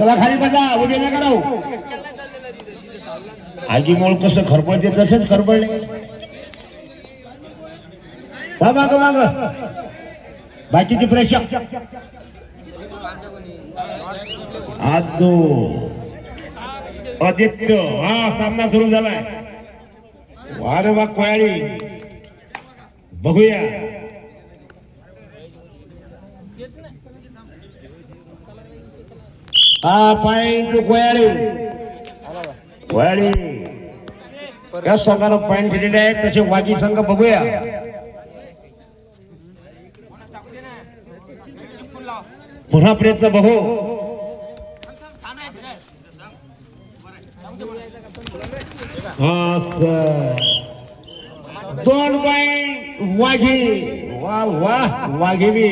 चला खाली बसा उभे नका राहू. आगी मोळ कसं खरबडते तसंच खरबडले हा माग माग. बाकीची प्रेक्षक. तो आदित्य हा सामना सुरू झालाय. वारे वा कोयाळी. बघूया. हा पॉइंट कोयाळी कोयाळी या संघानं पॉइंट दिलेले आहेत तसे वाजी संघ बघूया. पुन्हा प्रयत्न बघू. हा सर. दोन पॉइंट वाघी. वा वा वाघी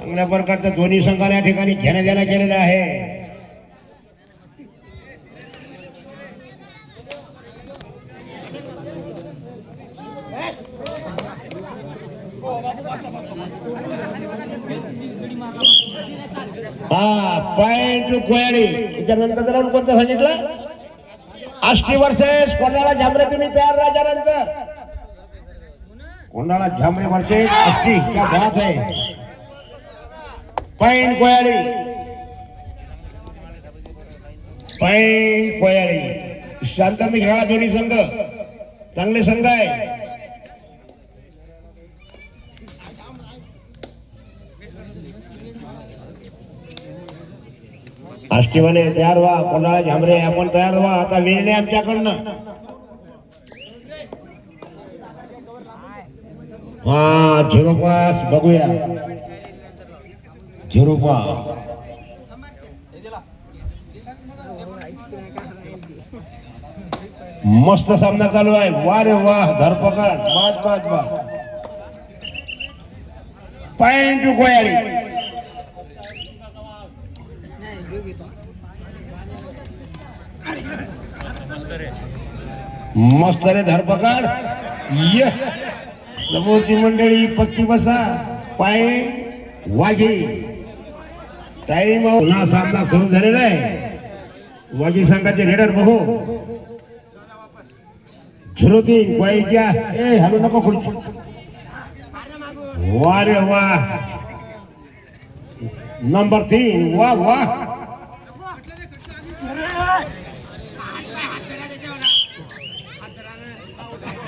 चांगल्या प्रकारचं दोन्ही संघाने या ठिकाणी घेण्या देण्या केलेलं आहे. हा पॉइंट कोयाडी त्याच्यानंतर जरा कोणतं सांगितलं? आष्टी वर्सेस कोणाला झांबरे तुम्ही तयार राजानंतर कोणाला झांबरे वर्सेस आष्टी. क्या आहे. पॉइंट कोयाडी पॉइंट कोयाडी शांतता खेळा दोन्ही संघ. चांगले संघ आहे. आष्टीवाले तयार व्हा कोणाला झांबरे आपण तयार व्हा. आता वेळ नाही आमच्याकडनं. हा झिरो पास बघूया. झिरोपा. मस्त सामना चालू आहे. वा रे वा धरपकड. बाज बाज वा पायंटू कोयारी मस्त रे धरपकड. ये. समोरची मंडळी पक्की बसा. पाय वाघी. टाईम हो, पुन्हा सामना सुरू झालेला आहे. वाजी संघाचे रेडर बघू. झिरो तीन वाईच्या ए हॅलो नको खुर्ची. वा रे वा नंबर तीन वा वा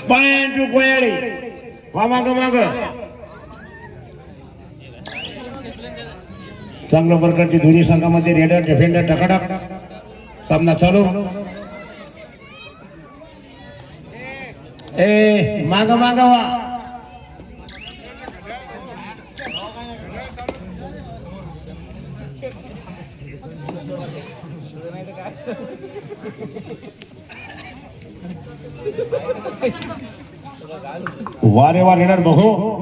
पॉइंट कोयाळी वा माग माग चांगल्या प्रकारची दोन्ही संघामध्ये रेडर डिफेंडर टकाटक. सामना चालू. ए, माग वा. वारे वा रेडर बघू.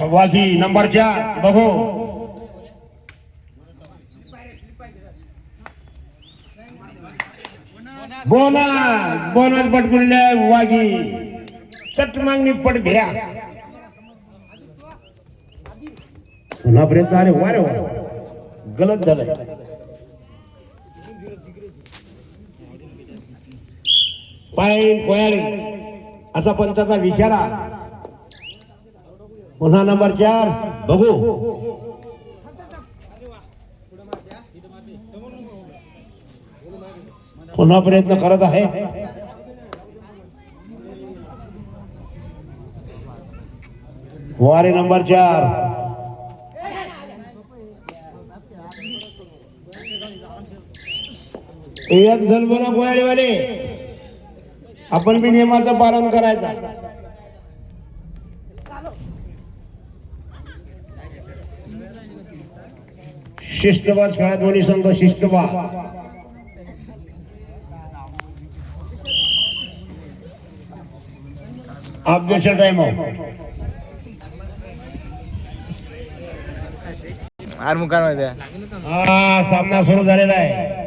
वाघी नंबर चार बघू. बोना बोनस पटकुले वाघी चट मागणी पट घ्या. पुन्हा प्रयत्न आले वारे गलत झालं पाय कोयाळी असा पंचाचा विचारा. पुन्हा नंबर चार. बघू. पुन्हा प्रयत्न करत आहे. वारे नंबर चार. एक जण बोला गोयाळीवाले आपण बी नियमाचं पालन करायचं. शिस्तबाज खेळा दोन्ही संघ शिस्तबाज ऑब्जेक्शन टाइम आरमुकारमध्ये हा सामना सुरू झालेला आहे.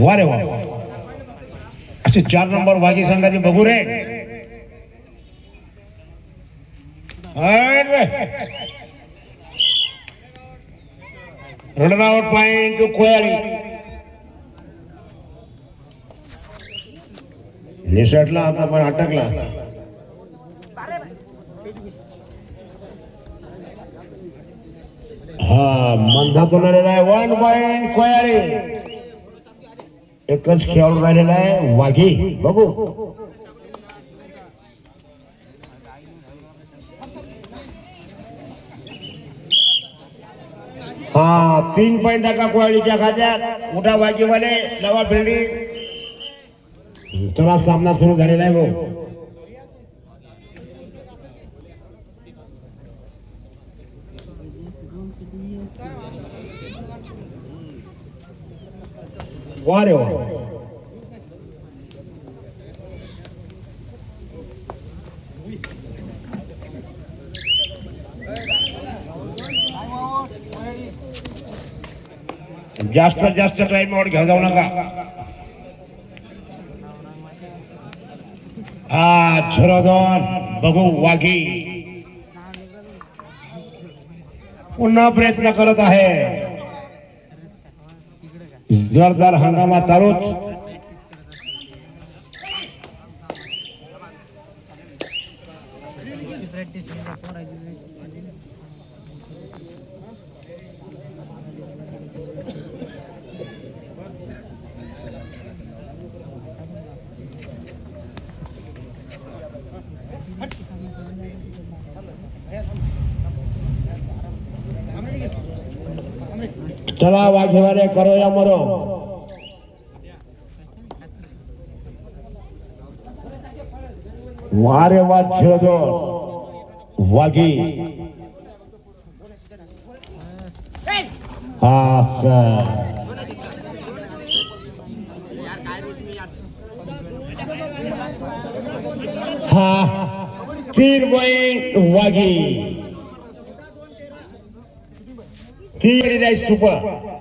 वा रे वा चार नंबर वाघी संघाचे बघू रे. रनआउट पॉइंट टू कोयाली निसटला आता पण अटकला. हा मंदातून आलेला आहे. वन पॉइंट कोयाली एकच खेळाडू राहिलेला आहे वाघी. बघू. हा तीन पॉईंट टाका कोळीच्या खात्यात. मोठा वाघीवाले नवा फिल्डिंग चला सामना सुरू झालेला आहे भाऊ वा रे वा जास्त जास्त आउट घेऊ जाऊ नका. हा झुरोदर बघू वाघी पुन्हा प्रयत्न करत आहे. زر در هنگام تروت वाघेवाले करो वारे वा झिरोदो वाघी हा सर हा तीन पॉइंट वाघी तीन सुपर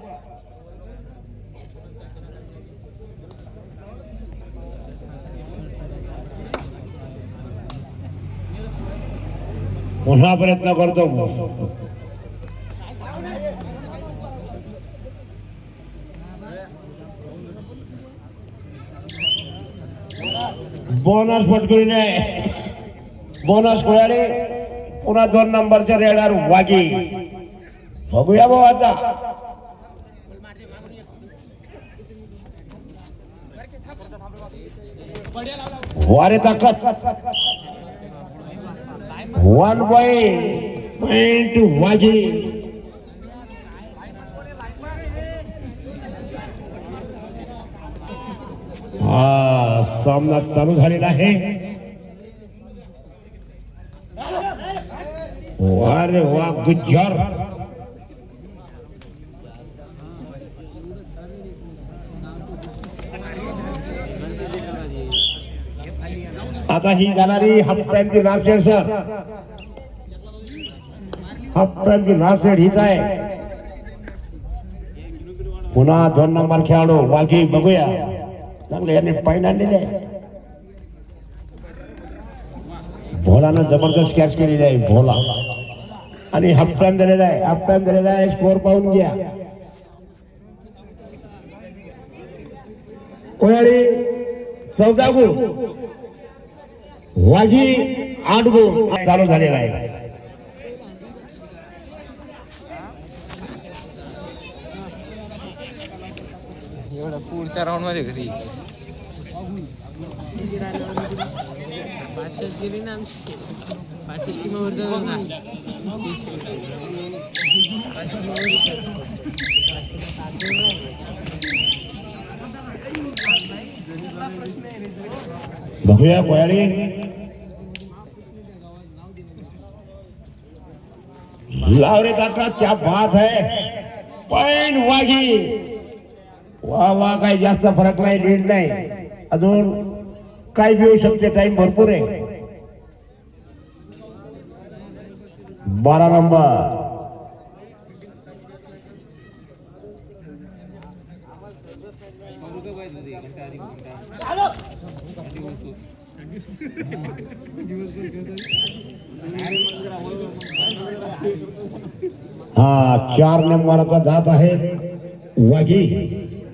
पुन्हा प्रयत्न करतो बोनस पटकून आहे बोनस मिळाले पुन्हा दोन नंबरच्या रेडार वागी बघूया भाऊ आता वारे ताकद वन बाय पॉइंट वाजी हा सामना चालू है आहे. वारे वा गुज्जर. आता ही जाणारी हाफ टाइमची सर हाफ टाइमची सेड हीच आहे. पुन्हा दोन नंबर खेळाडू. वाघी बघूया. चांगले यांनी पैन आणलेले आहे. भोलानं जबरदस्त कॅच केलेली आहे भोला. आणि हाफ टाइम दिलेला आहे. हाफ टाइम दिलेला आहे. स्कोर पाहून घ्या. कोयाळी चौदा गुण. वाघी आठ गुण चालू झालेला आहे. एवढं पुढच्या राऊंडमध्ये घरी. पाचशे दिली ना आमची. पाचशे किलोवर जाऊ ना. पाचशे किलोवर. बघूया कोयाळी. लावरे काका क्या बात है. पण वाघी वा वा काही जास्त फरक नाही लीड नाही. अजून काय बी होऊ शकते टाइम भरपूर आहे. बारा नंबर हा, चार नंबरचा जात आहे. वाघी,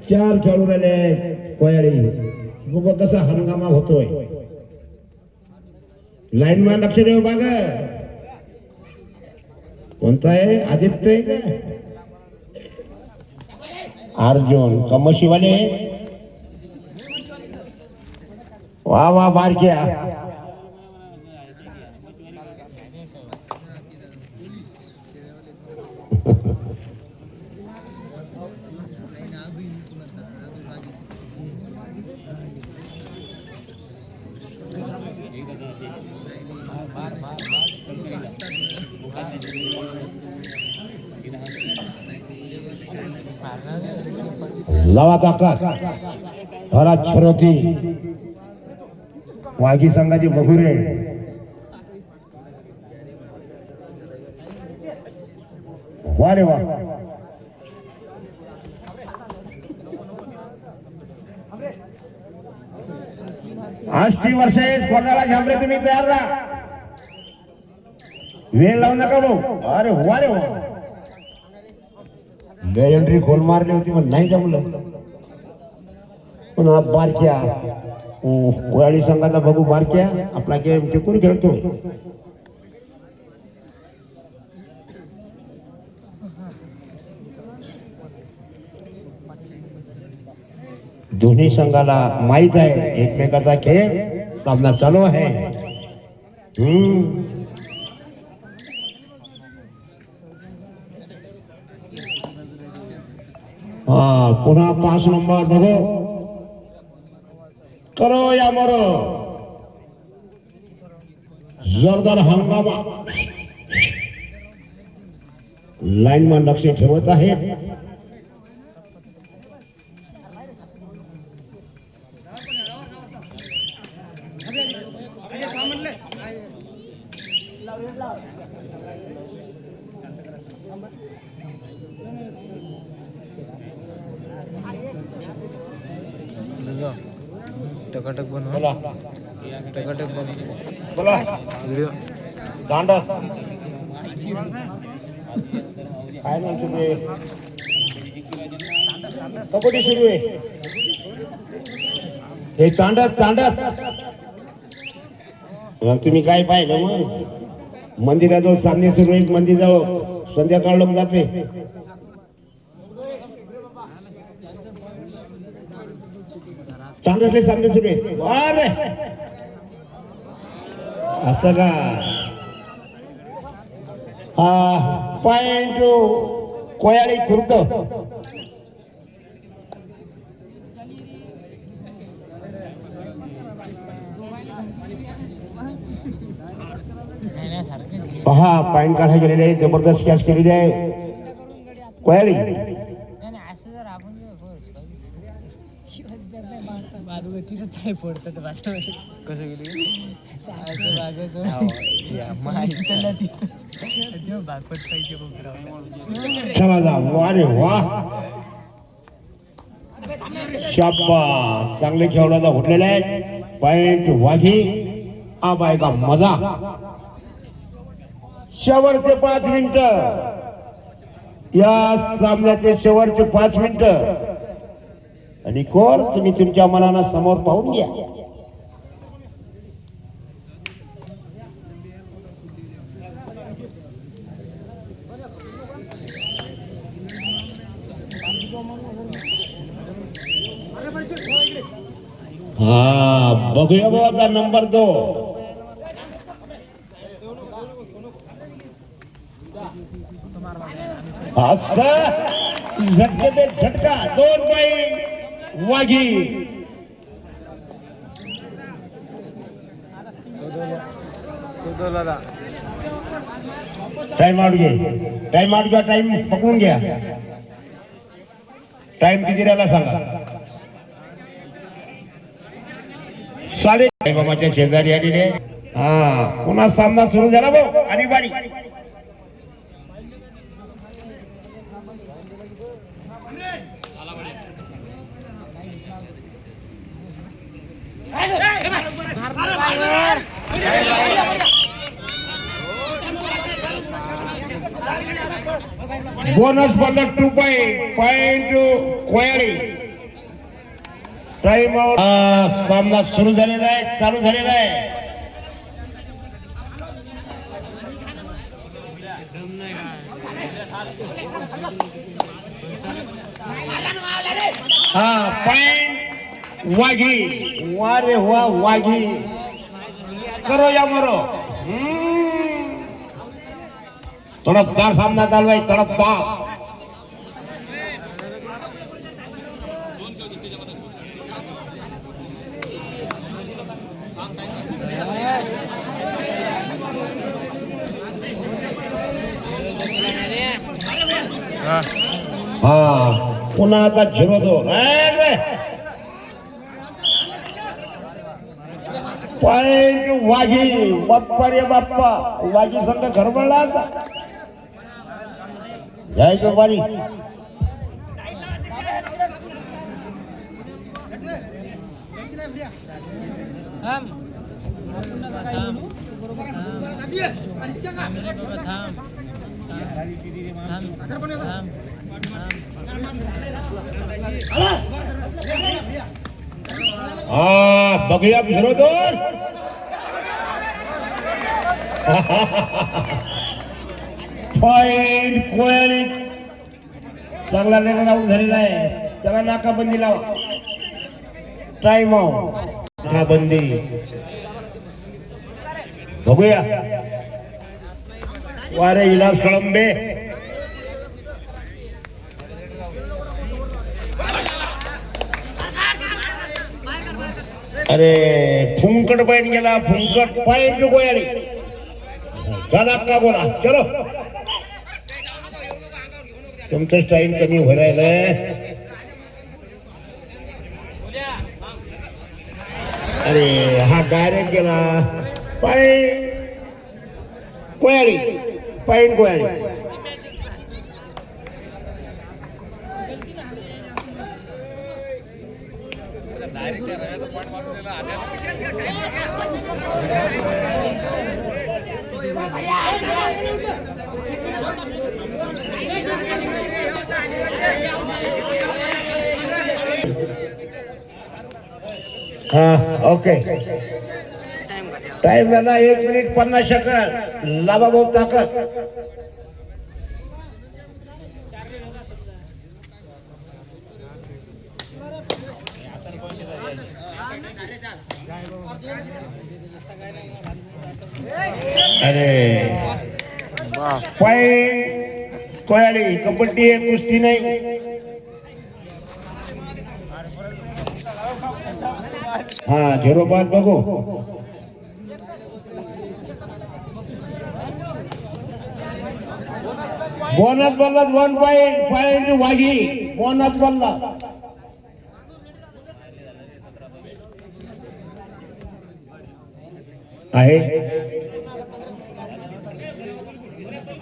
चार खेळू राहिले कोयाळी. बघ कसा हंगामा होतोय. लाईन मान लक्ष देऊ बाग. कोणता आहे? आदित्य आहे का? अर्जुन, कमशीवाले. वा वा, बारक्या. लावा ताकद हरा छरोती वाघी संघाची बघुरे. वा रे वा. आष्टी वर्षे कोणाला घाबरे तुम्ही तयार राहा. वेळ लावू नका भाऊ. अरे वा रे वा. एंट्री खोल मारली होती पण नाही जमलं. पण हा बारक्या. अं, संघाचा बघू बारक्या. आपला गेम टिकून खेळतो. दोन्ही संघाला माहीत आहे एकमेकाचा खेळ सामना चालू आहे. हम्म. हा पुन्हा पाच नंबर बघो. करो या मरो. जोरदार हंगामा. लाईनमन लक्ष ठेवत आहेत बघा. टकाटक बनवा बोला टकाटक बनवा बोला व्हिडिओ दांडस काय नाही सुरू आहे कबड्डी सुरू आहे. हे चांडस चांडस तुम्ही काय पाहिलं मग? मंदिराजवळ सामने सुरू आहे मंदिराजवळ. संध्याकाळ लोक जाते. चांडसले सामने सुरू आहे. अरे असं का? हा पॉइंट कोयाळी खुर्द. पहा पॉइंट काढायला गेलेले आहे, जबरदस्त कॅच केलेली आहे. कोयाळी. बाजूमध्ये कसं गेली चला जा वा रे वा. शाब्बा चांगले खेळाचा उठलेले आहे पॉइंट वाघी. आ बायका मजा. शेवटचे पाच मिनिट. या सामन्याचे शेवटचे पाच मिनिट. आणि कोर तुम्ही तुमच्या मनानं समोर पाहून घ्या. हाँ बगुया बाबा का नंबर दो। झटका दोन बाई टाइम आउट गया टाइम आउट गया टाइम पकड़ गया। टाइम किती राहिला सांगा? साईबाबाच्या शेजारी आलेले हा पुन्हा सामना सुरू झाला भाऊ. आणि बारी बोनस बदल टू पॉईंट पॉईंट कोयारी टाइम आउट. सामना सुरू झालेला आहे चालू झालेला आहे. हा पॉइंट वाघी. वा रे वा वाघी. करो या मरो. हम्म. तडपदार सामना चालू आहे तडपदार हा पुन्हा आता झिरो दोन. वाघी बाप्पा रे बाप्पा. वाघी संघ घरबडला आता. जय जायचं थांब. हा बघूया झिरो दोन. पॉइंट कोयाळी चांगला निर्णय लावून झालेला आहे. त्याला नाकाबंदी लावा. टाइम नाकाबंदी. बघूया. वारे विलास कळंबे. अरे फुंकट पाहिजे गेला फुंकट पाहिजे गोयारी चला का बोला? चलो. तुमचं टाइम कमी हो अरे हा डायरेक्ट गेला. पाय कोयारी पायन कोयाळी हा ओके टाइम झाला एक मिनिट पन्नास सेकंद. लाभा भाऊ ताकद. अरे. पाय कोयाळी कबड्डी आहे कुस्ती नाही. हा झिरो पाच बघू. बोनस बनला वन पॉईंट पॉईंट वाघी बोनस बनला आहे.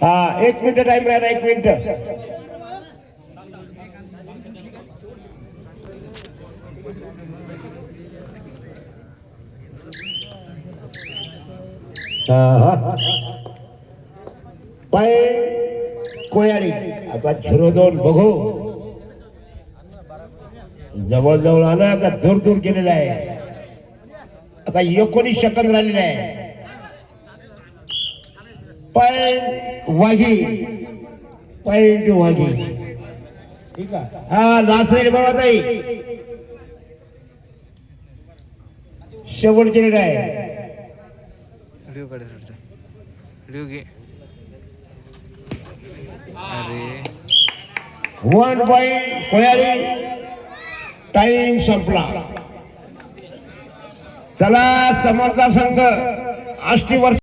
हा एक मिनिट टाइम राहिला एक मिनिट. पाय कोयाळी आता झिरो दोन बघू. जवळजवळ आलं आता दूर दूर गेलेला आहे. आता एकोणीस सेकंद राहिलेले आहे. पॉइंट वाघी. पॉइंट वाघी. ठीक आहे हा लास्ट बाबा ताई शेवटची रेड आहे व्हिडिओ घे. अरे. वन पॉईंट कोयारी. टाइम संपला. चला समर्था संघ. आष्टी वर्ष